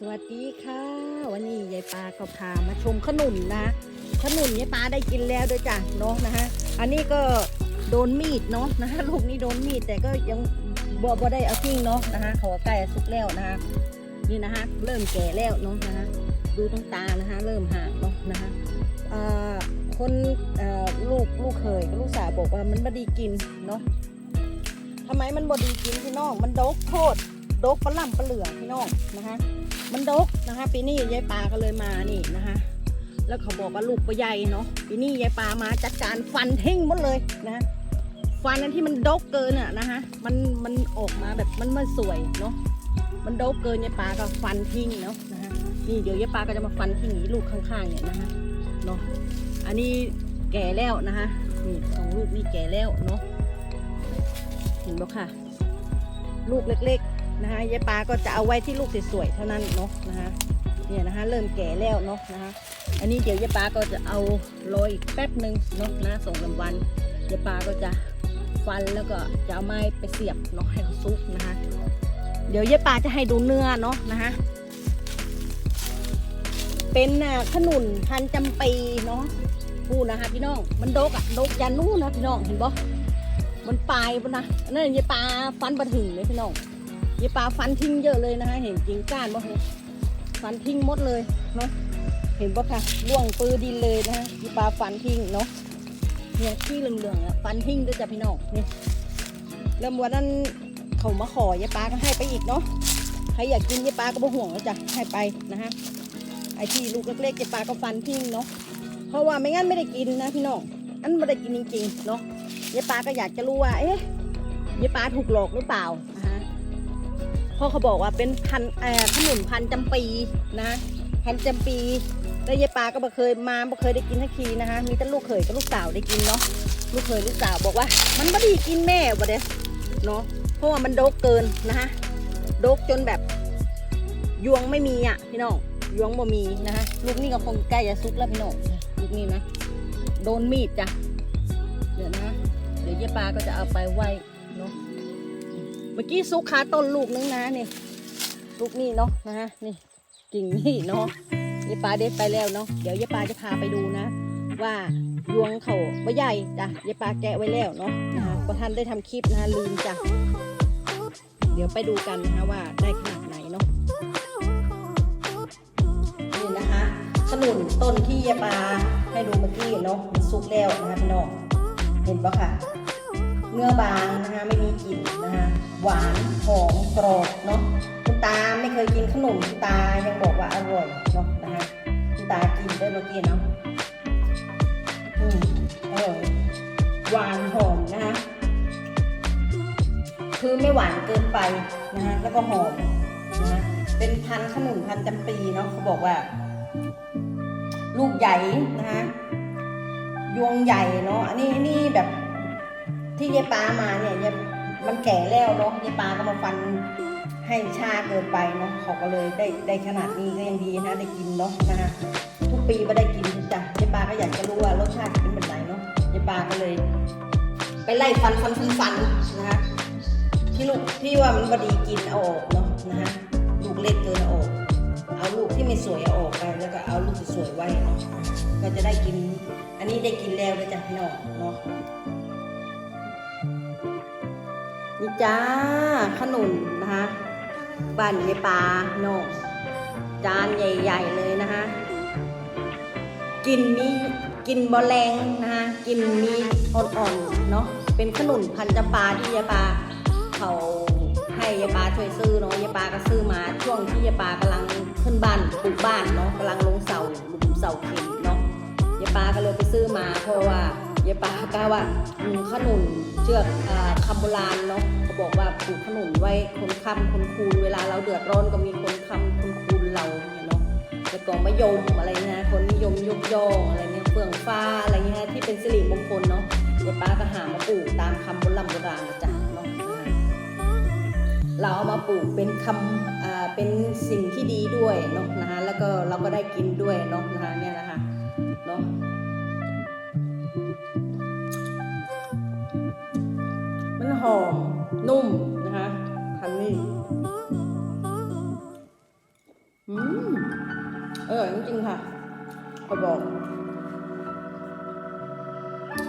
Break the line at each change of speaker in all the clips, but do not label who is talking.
สวัสดีค่ะ วันนี้ยายปาก็พามาชมขนุนนะ ขนุนยายปาได้กินแล้วด้วยจ้ะเนาะนะฮะอันนี้ก็โดนมีดเนาะนะฮะลูกนี้โดนมีดแต่ก็ยังบ่บ่ได้เอาทิ้งเนาะนะฮะเขาใกล้สุกแล้วนะฮะนี่นะฮะเริ่มแก่แล้วเนาะนะฮะดูตั้งตานะฮะเริ่มห่างเนาะนะฮะคนลูกลูกเคยลูกสาวบอกว่ามันบดีกินเนาะทำไมมันบดีกินพี่น้องมันดกโคตรดกปลาล่ำปลาเหลืองพี่น้องนะฮะ มันดกนะคะ ปีนี้ยายปาก็เลยมานี่นะคะ แล้วเขาบอกว่าลูกปลาใหญ่เนาะปีนี้ยายปามาจัดการฟันทิ้งหมดเลยนะฟันนั้นที่มันดกเกินอะนะคะมันมันออกมาแบบมันไม่สวยเนาะมันดกเกินยายปาก็ฟันทิ้งเนาะนะคะนี่เดี๋ยวยายปาก็จะมาฟันทิ้งอีลูกข้างๆเนี่ยนะคะเนาะอันนี้แก่แล้วนะคะนี่สองลูกนี่แก่แล้วเนาะเห็นบ่ค่ะ ลูกเล็กๆ นะคะยายปาก็จะเอาไว้ที่ลูกสวยๆเท่านั้นเนาะนะคะเนี่ยนะคะเริ่มแก่แล้วเนาะนะคะอันนี้เดี๋ยวยายปาก็จะเอาโรยอีกแป๊บหนึ่งเนาะนะสองสามวันยายปาก็จะฟันแล้วก็จะเอาไม้ไปเสียบเนาะให้เขาซุกนะคะ เดี๋ยวยายปาจะให้ดูเนื้อเนาะนะคะเป็นขนุนพันจำปีเนาะพูนะคะพี่น้องมันดกอะดกยันนู่นนะพี่น้องเห็นปะมันปลายปะนะนั่นยายปาฟันบะถึงเลยพี่น้อง ยายปลาฟันทิ้งเยอะเลยนะคะเห็นจริงก้านบ่เนี่ยฟันทิ้งหมดเลยเนาะเห็นบ่ค่ะล่วงปือดินเลยนะคะยายปลาฟันทิ้งเนาะเนี่ยที่เหลืองๆอะฟันทิ้งด้วยจ้ะพี่น้องนี่แล้ววันนั้นเขามาขอยายปลาก็ให้ไปอีกเนาะใครอยากกินยายปลาก็บ่ห่วงแล้วจ้ะให้ไปนะฮะไอที่ลูกเล็กๆยายปลาก็ฟันทิ้งเนาะเพราะว่าไม่งั้นไม่ได้กินนะพี่น้องอันไม่ได้กินจริงๆเนาะยายปลาก็อยากจะรู้ว่าเอ๊ะยายปลาถูกหลอกหรือเปล่า พราะเขาบอกว่าเป็นพันขนุนพันจำปีนะพันจำปีแล้วยายปาก็บ่เคยมาบ่เคยได้กินทักทีนะคะ มีแต่ลูกเขยกับลูกสาวได้กินเนาะลูกเขยลูกสาวบอกว่า มันไม่ดีกินแม่วะเด้เนาะเพราะว่ามันโดกเกินนะคะโดกจนแบบยวงไม่มีอะพี่น้องยวงบ่มีนะคะลูกนี่ก็คงใกล้จะซุกแล้วพี่น้องลูกนี่นะโดนมีดจ้ะเดี๋ยวนะ เดี๋ยวยายปาก็จะเอาไปไว้ เมื่อกี้ซุกคาต้นลูกนึงนะนี่ลูกนี่เนาะนะฮะนี่กิ่งนี่เนาะยายปลาเด็ดไปแล้วเนาะเดี๋ยวยายปลาจะพาไปดูนะ ว่ายวงเขาไม่ใหญ่จ้ะยายปลาแกะไว้แล้วเนาะนะคะก็ท่านได้ทำคลิปนะคะลืมจ้ะเดี๋ยวไปดูกันนะคะว่าได้ขนาดไหนเนาะนี่นะคะขนุนต้นที่ยายปลาให้ดูเมื่อกี้เนาะมันสุกแล้วนะคะพี่น้องเห็นปะค่ะเนื้อบางนะคะไม่มีกลิ่นนะคะ หวานหอมกรอบเนาะคุณตาไม่เคยกินขนมคุณตายังบอกว่าอร่อยเนาะนะคะคุณตากินได้เมื่อกี้เนาะอืมอร่อยหวานหอมนะคะคือไม่หวานเกินไปนะคะแล้วก็หอมนะคะเป็นพันขนุนพันจำปีเนาะเขาบอกว่า ลูกใหญ่นะคะยวงใหญ่เนาะอันนี้นนี่แบบที่ยายปามาเนี่ยยาย มันแก่แล้วเนาะยายปาก็มาฟันให้ชาเกินไปเนาะเขาก็เลยได้ได้ขนาดนี้ก็ยังดีนะได้กินเนาะนะฮะทุกปีไม่ได้กินจ้ะยายปาก็อยากจะรู้ว่ารสชาติเป็นแบบไหนเนาะยายปาก็เลย ไปไล่ฟันฟันฟันฟันนะฮะที่ลูกที่ว่ามันบดีกินเอาออกเนาะนะฮะลูกเล็กเกินเอาออก เอาลูกที่ไม่สวยเอาออกไปแล้วก็เอาลูกสวยไว้เนาะก็จะได้กิน อันนี้ได้กินแล้วเลยจะพี่น้องเนาะ นี่จ้าขนุนนะคะบ้านยายปาโนจานใหญ่ ๆ เลยนะคะกินมีกินบอแรงนะคะกินมีอ่อนๆเนาะเป็นขนุนพันจำปาที่ยายปาเขาให้ยายปาช่วยซื้อเนาะยายปาก็ซื้อมาช่วงที่ยายปากำลังขึ้นบ้านปลูกบ้านเนาะกำลังลงเสาหลุมเสาเข็มเนาะยายปาก็เลยไปซื้อมาเพราะว่า ยายปาก็ว่าขนุนเชือกคำโบราณเนาะเขาบอกว่าปลูกขนุนไว้คนคำคนคูณเวลาเราเดือดร้อนก็มีคนคำคนคูณเราเนี่ยเนาะแล้วก็มะยมอะไรนะคนนิยมยกย่องอะไรเนี่ยเฟื่องฟ้าอะไรเงี้ยที่เป็นสิริมงคลเนาะยายปาก็หามาปลูกตามคำโบราณโบราณนจ๊ะเนาะเราเอามาปลูกเป็นคำเป็นสิ่งที่ดีด้วยเนาะนะคะแล้วก็เราก็ได้กินด้วยเนาะนะคะเนี่ยนะคะ อม นุ่มนะคะพันนี่อืร่อยจริงๆค่ะขอบอก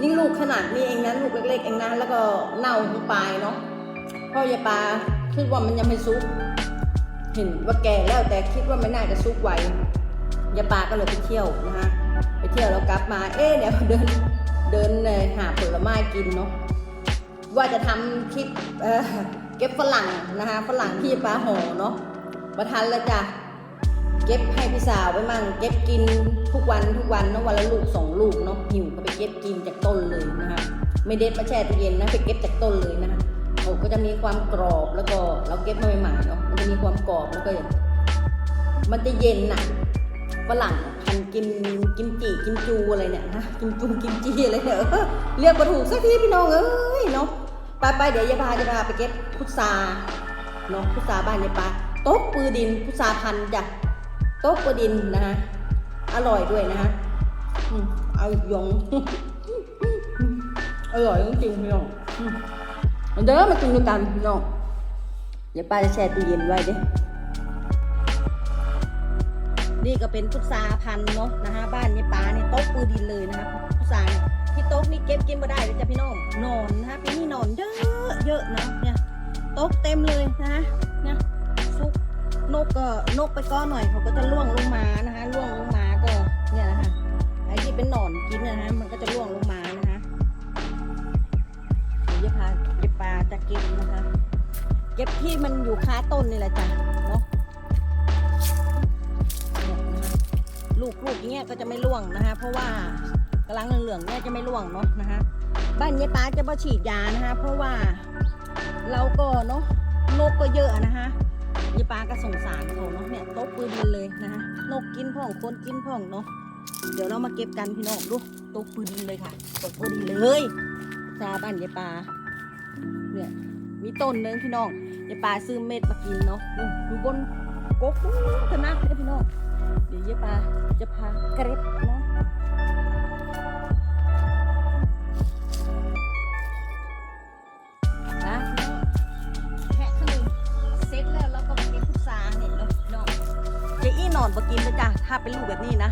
นี่ลูกขนาดนี้เองนะลูกเล็กๆเองนะแล้วก็เน่าทั้งปลายเนาะพ่อยายปลาคิดว่ามันยังไม่ซุก เห็นว่าแก่แล้วแต่คิดว่าไม่น่าจะซุกไวยายปลาก็เลยไปเที่ยวนะฮะไปเที่ยวแล้วกลับมา เอ๊ะเดี๋ยวเดินเดินหาผลไม้กินเนาะ ว่าจะทำคลิปเอ่อเก็บฝรั่งนะคะฝรั่งที่ปลาห่อเนาะประทันแล้วจ้ะเก็บให้พี่สาวไปมั่ง เก็บกินทุกวันทุกวันเนาะวันละลูกสองลูกเนาะหิวก็ไปเก็บกินจากต้นเลยนะคะไม่เด็ดมาแช่ตู้เย็นนะไปเก็บจากต้นเลยนะคะโอ้ก็จะมีความกรอบแล้วก็เราเก็บมาใหม่ๆเนาะมันจะมีความกรอบแล้วก็มันจะเย็นน่ะฝรั่งพันกินกิมจิกิมจูอะไรเนี่ยนะกิมจุงกิมจีอะไรเนี่ยเออเรียกมาถูกสักทีพี่น้องเอ้ยเนาะ ไปไปๆเดี๋ยวยายพาจะพาไปเก็บพุทราเนาะพุทราบ้านยายปาโต๊ะปือดินพุทราพันจ้ะโต๊ะกระดินนะฮะอร่อยด้วยนะฮะอืมเอาอีกยงอร่อยจริงพี่น้องเด้อมากินด้วยกันพี่น้องเดี๋ยวป้าจะแช่ตู้เย็นไว้เด้นี่ก็เป็นพุทราพันเนาะนะฮะบ้านยายปาเนี่ยโต๊ะปือดินเลยนะคะพุทรา เนี่เก็บกินมาได้เลยจ้ะพี่น้องนอนนะฮะปีนี้นอนเยอะเยอะเนาะเนี่ยโต๊ะเต็มเลยนะฮะเนี่ยซุกนกก็นกไปก้อนหน่อยเขาก็จะล่วงลงมานะคะล่วงลงมาก็เนี่ยนะคะไอ้ที่เป็นหนอนกินนะฮะมันก็จะล่วงลงมานะคะเดี๋ยวจะพาเก็บปลาจะเก็บนะคะ เก็บที่มันอยู่ค้าต้นนี่แหละจ้ะเนาะลูกลูกอย่างเงี้ยก็จะไม่ล่วงนะคะ เพราะว่า กำลังเหลืองๆเนี่ยจะไม่ล่วงเนาะนะคะบ้านยายป้าจะมาฉีดยานะคะ เพราะว่าเราก็เนาะนกก็เยอะนะคะยายปลาก็สงสารเขาเนาะเนี่ยโต๊ะปืนดินเลยนะคะนกกินพ่องคนกินพ่องเนาะเดี๋ยวเรามาเก็บกันพี่น้องดูโต๊ะปืนเลยค่ะโต๊ะปืนเลยชาบ้านยายปลาเนี่ยมีต้นหนึงพี่น้องยายปลาซื้อเม็ดมากินเนาะดูดูบนกกขนาดเลยพี่น้องเดี๋ยวยายปลาจะพากระเร็บเนาะนะ นอนมากินเลยจ้ะถ้าเป็นลูกแบบนี้นะ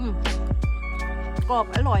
อืมกรอบอร่อย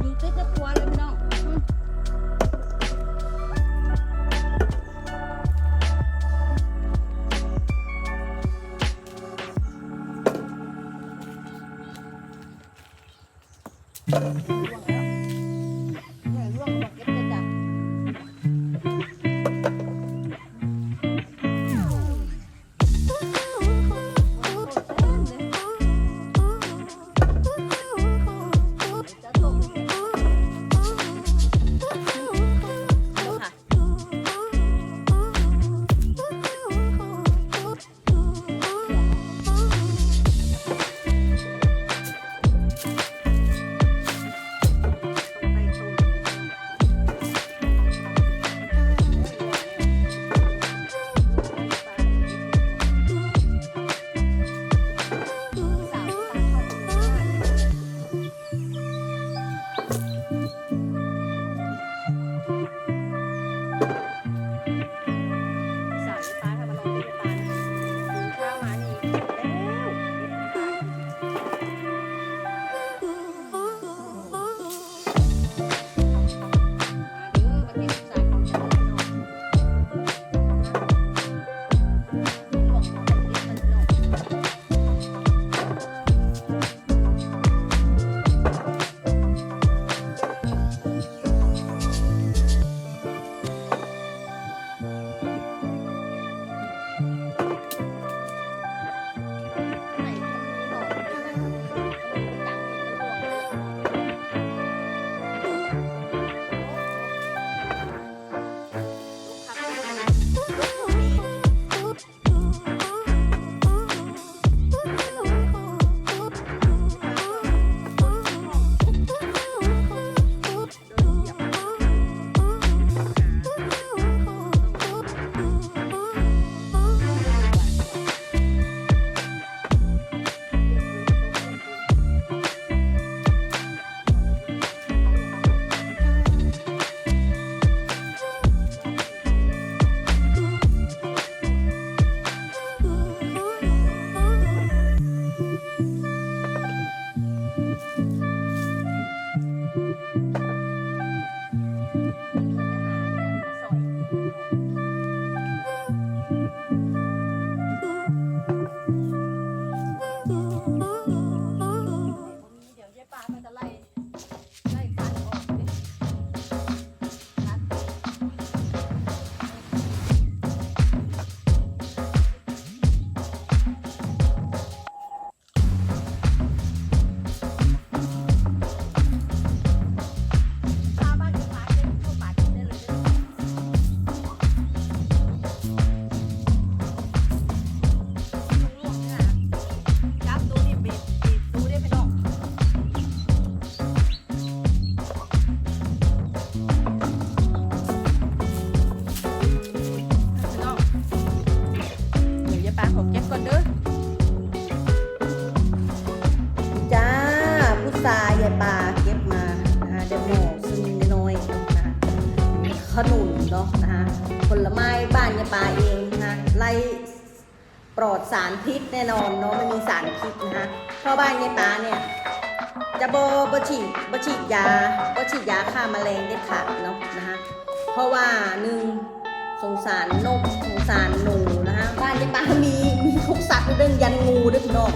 อยู่เจ๊ๆตัวเลยพี่น้องอืม ผลไม้บ้านยายปลาเองนะคะไล่ปลอดสารพิษแน่นอนเนาะไม่มีสารพิษนะคะเพราะบ้านยายปลาเนี่ยจะโบบฉีดบฉีดยาบฉีดยาฆ่าแมลงเด็ดขาดเนาะนะคะเพราะว่าหนึ่งสงสารนกสงสารหนูนะคะบ้านยายปลามีมีทุกสัตว์เรื่องยันงูด้วยพี่น้อง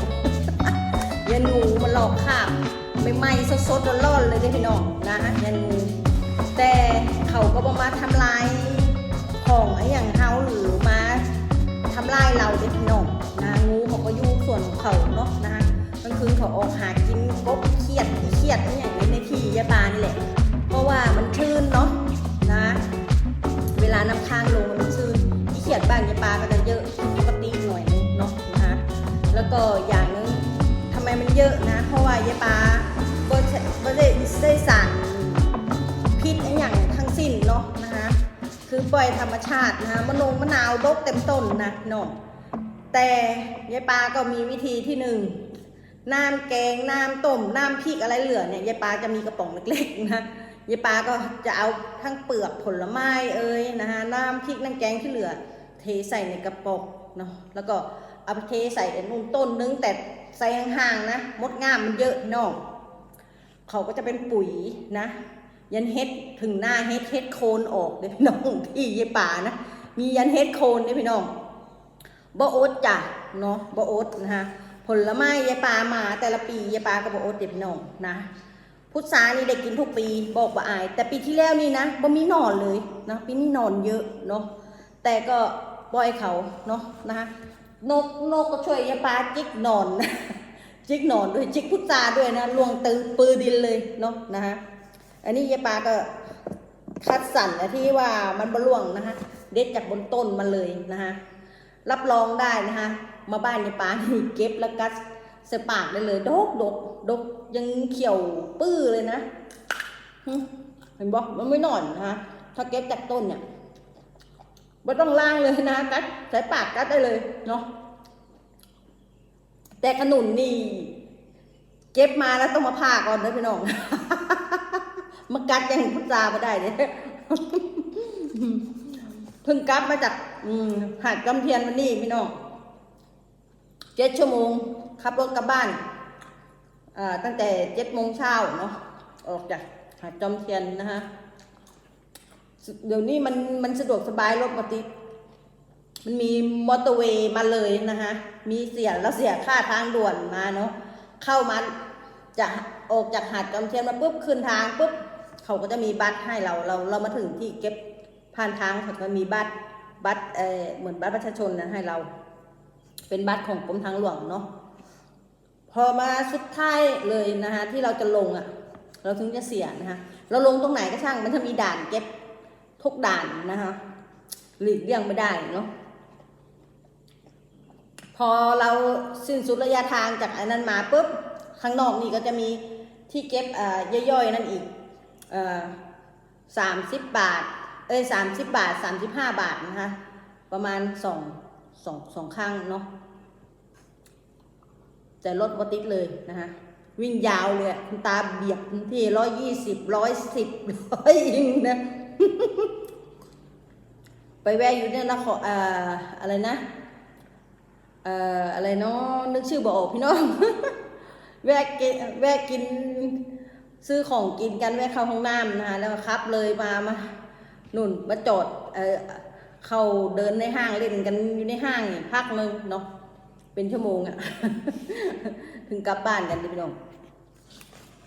ยันงูมันหลอกคาบไม่ไหม้สดๆร้อนๆเลยด้อพี่น้องนะยันงูแต่เขาก็บอมาทำลาย ของอย่างเฮาหรือมาทำลายเราเด้อพี่น้องนะงูเขาก็อยู่ส่วนของเขาเนาะนะกลางคืนเขาออกหากินกบเครียดเครียดอย่างนี้ในที่ยาบานี่แหละเพราะว่ามันชื้นเนาะนะ เวลาน้ำค้างลงมันชื้นที่เขียดบ้านยายปลาก็จะเยอะปกติหน่อยนึงเนาะนะคะแล้วก็อย่างนึงทำไมมันเยอะนะ เพราะว่ายายปลาก็ใช้ก็ได้ได้สาร ปล่อยธรรมชาตินะคะมะนงมะนาวดกเต็มต้นนะเนาะแต่ยายปาก็มีวิธีที่หนึ่งน้ำแกงน้ำต้มน้ำพริกอะไรเหลือเนี่ยยายปาจะมีกระป๋องเล็กๆนะยายปาก็จะเอาทั้งเปลือกผลไม้เอ้ยนะคะน้ำพริกน้ำแกงที่เหลือ เทใส่ในกระป๋องเนาะแล้วก็เอาไปเทใส่ในนุ่นต้นนึงแต่ใส่ห่างๆนะมดงามมันเยอะน้องเขาก็จะเป็นปุ๋ยนะ ยันเฮ็ดถึงหน้าเฮ็ดเฮ็ดโคนออกเลยพี่น้องที่ยายป่านะมียันเฮ็ดโคนเลยพี่น้องบ่โอ๊ตจ้ะเนาะบ่โอ๊ตนะคะผลไม้ยายป่ามาแต่ละปียายป่าก็บ่โอ๊ตเด็พี่น้องนะพุทรานี่ได้กินทุกปีบอกว่าอาย แต่ปีที่แล้วนี่นะบ่มีนอนเลยนะปีนี้นอนเยอะเนาะแต่ก็ปล่อยเขาเนาะนะคะนกนกก็ช่วยยาปาจิกนอนจิกนอนด้วยจิกพุทราด้วยนะลวงตือปือดินเลยเนาะนะคะ อันนี้ยายปาก็คัดสรรนะที่ว่ามันบล่วงนะคะเด็ดจากบนต้นมาเลยนะคะรับรองได้นะคะมาบ้านยายปานี่เก็บแล้วกัดเสปากได้เลย ดกดกดกยังเขียวปื้อเลยนะเห็นบอกมันไม่นอนนะคะถ้าเก็บจากต้นเนี่ยไม่ต้องล่างเลยนะกัดใส่ปากกัดได้เลยเนาะแต่ขนุนนี่ เก็บมาแล้วต้องมาผ่าก่อนนะพี่น้อง มากัดยังพุทรามาได้เนี่ยเพิ่งกลับมาจากหาดกำเทียนวันนี้พี่น้องเจ็ดชั่วโมงขับรถกลับบ้านตั้งแต่เจ็ดโมงเช้าเนาะออกจากหาดจอมเทียนนะฮะเดี๋ยวนี้มันมันสะดวกสบายรถปฏิมันมีมอเตอร์เวย์มาเลยนะคะมีเสียแล้วเสียค่าทางด่วนมาเนาะเข้ามาจะออกจากหาดจอมเทียนมาปุ๊บขึ้นทางปุ๊บ เขาก็จะมีบัตรให้เราเราเรามาถึงที่เก็บผ่านทางเขาก็มีบัตรบัตรเออเหมือนบัตรประชาชนนะให้เรา เป็นบัตรของกรมทางหลวงเนาะพอมาสุดท้ายเลยนะคะที่เราจะลงอะ่ะ เราถึงจะเสียนะคะเราลงตรงไหนก็ช่างมันจะมีด่านเก็บทุกด่านนะคะหลีกเลี่ยงไม่ได้เนาะพอเราสิ้นสุดระยะทางจากอันนั้นมาปุ๊บข้างนอกนี่ก็จะมีที่เก็บอ่อย่อยๆนั่นอีก เอ่อสามสิบบาท เอ้ยสามสิบบาทสามสิบห้าบาทนะคะ ประมาณสองสองสองข้างเนาะแต่รถบติดเลยนะคะวิ่งยาวเลยคุณตาเบียดที่ร้อยยี่สิบร้อยสิบร้อยยิงนะไปแวะอยู่เนี่ยนะขอเอ่ออะไรนะเอ่ออะไรเนาะนึกชื่อบอกพี่น้อง แวะกินแวะกิน ซื้อของกินกันแวะเข้าห้องน้ำนะคะแล้วก็ขับเลยมามาหนุนมาจอดเออเข้าเดินในห้างเล่นกันอยู่ในห้างนี่พักนึงเนาะเป็นชั่วโมงอะถึงกลับบ้านกันดิพี่น้อง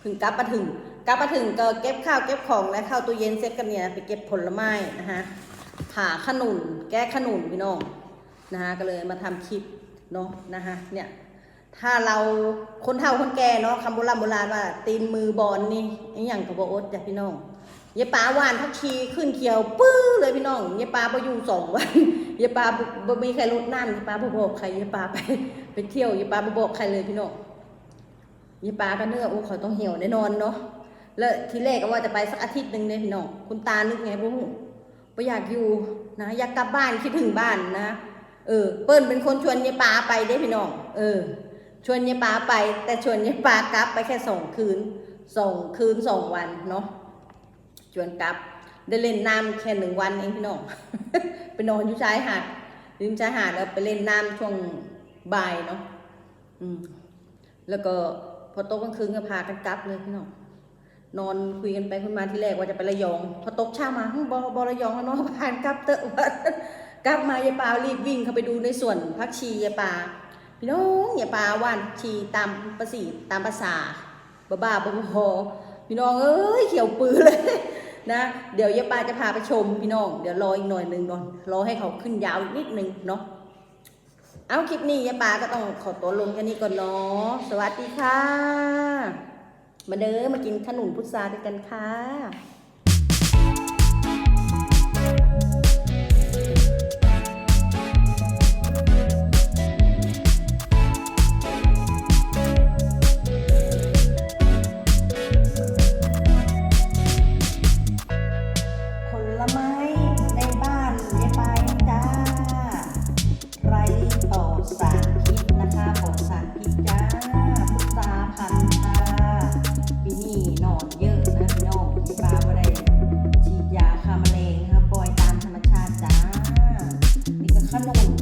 ถึงกลับมาถึงกลับมาถึงก็เก็บข้าวเก็บของและเข้าตู้เย็นเสร็จกันเนี่ยไปเก็บผลไม้นะคะผ่าขนุนแก้ขนุนพี่น้องนะคะก็เลยมาทำคลิปเนาะนะคะเนี่ย ถ้าเราคนเฒ่าคนแก่เนาะคำโบราณโบราณว่า ตีนมือบอลนี่อย่างกับบอดจ้ะพี่น้องเยายปาหวานทักชีขึ้นเขียวปื้อเลยพี่น้องเยายปาไปอยู่สองวันเยายปาบ่บ่มีใครรดน้ำเยายปาบ่บอกใครเยายปาไปไปเที่ยวเยายปาบ่บอกใครเลยพี่น้องยี่ปลาก็เนื้อโอ้เขาต้องเหี่ยวแน่นอนเนาะแล้วทีแรกก็ว่าจะไปสักอาทิตย์หนึ่งเนี่ยพี่น้องคุณตานึกไงบุ้งไม่อยากอยู่นะอยากกลับบ้านคิดถึงบ้านนะ เออ เปิ้ลเป็นคนชวนยายปลาไปเด้พี่น้องเออ ชวนยายปลาไป แต่ชวนยายปลากลับไปแค่สองคืนสองคืนสองวันเนาะชวนกลับ ได้เล่นน้ำแค่หนึ่งวันเองพี่น้องไปนอนอยู่ชายหาดริมชายหาดแล้วไปเล่นน้ำช่วงบ่ายเนาะอืมแล้วก็พอตกกลางคืนก็พากันกลับเลยพี่น้องนอนคุยกันไปคุยมาที่แรกว่าจะไประยอง พอตกเช้ามาบอบอระยองแล้วเนาะพานกลับเตอะว่ากลับมายายปารีบวิ่งเข้าไปดูในส่วนพักชียายปา พี่น้องยายปาว่านผักชีตามประสีตามภาษาบ้าบ้าบอพี่น้องเอ้ยเขียวปือเลยนะเดี๋ยวยายปาจะพาไปชมพี่น้อง เดี๋ยวรออีกหน่อยหนึ่งก่อนรอให้เขาขึ้นยาวอีกนิดนึงเนาะเอาคลิปนี้ยายปาก็ต้องขอตัวลงแค่นี้ก่อนเนาะสวัสดีค่ะ มาเด้อมากินขนมพุทราด้วยกันค่ะ I'm not.